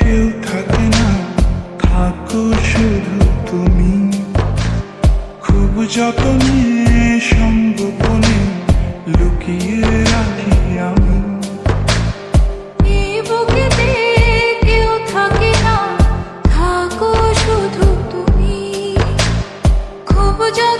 কেউ থাকে না থাকো শুধু তুমি। খুব যতনে সম্গোপনে লুকিয়ে রাখি আমি। just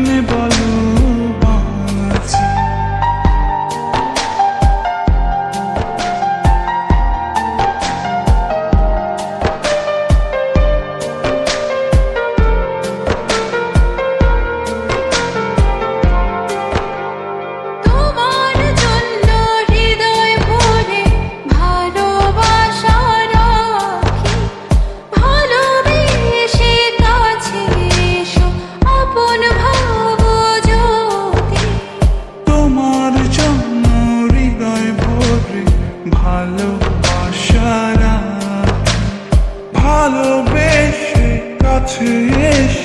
这也许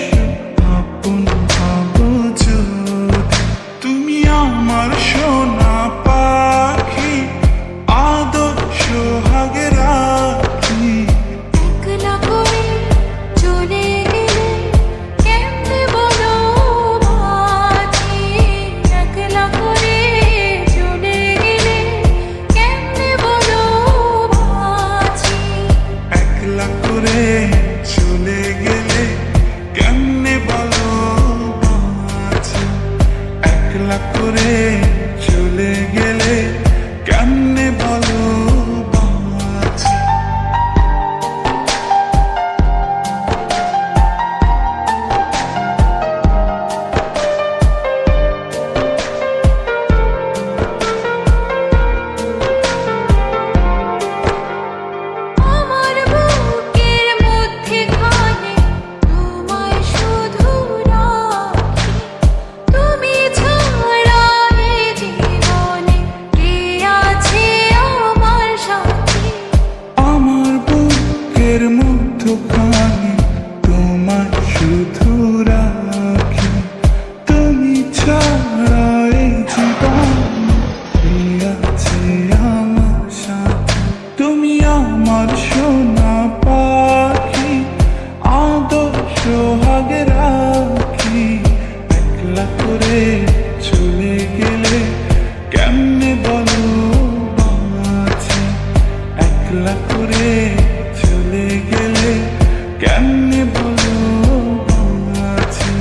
আগে রাখি, একলা করে চলে গেলে কেমনে বলো বাঁচি? একলা করে চলে গেলে কেমনে বলো বাঁচি?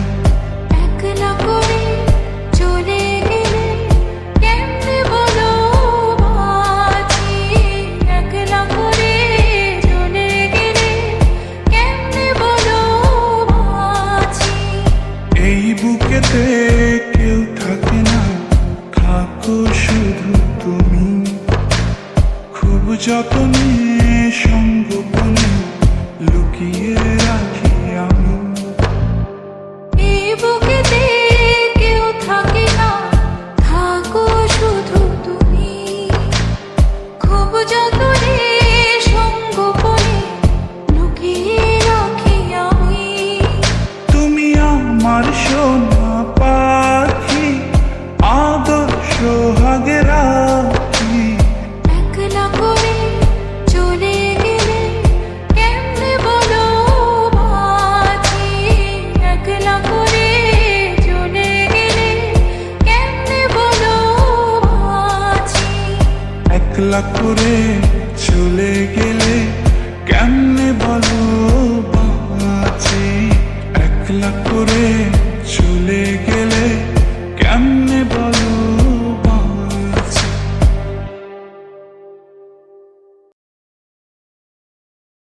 সোনা পাখি আদর সোহাগ একলা করে চলে গেলে কেমনে বলো বাঁচি একলা করে চলে গেলে বলো বাঁচি একলা করে চলে গেলে কেমনে বলো বাঁচি একলা করে চলে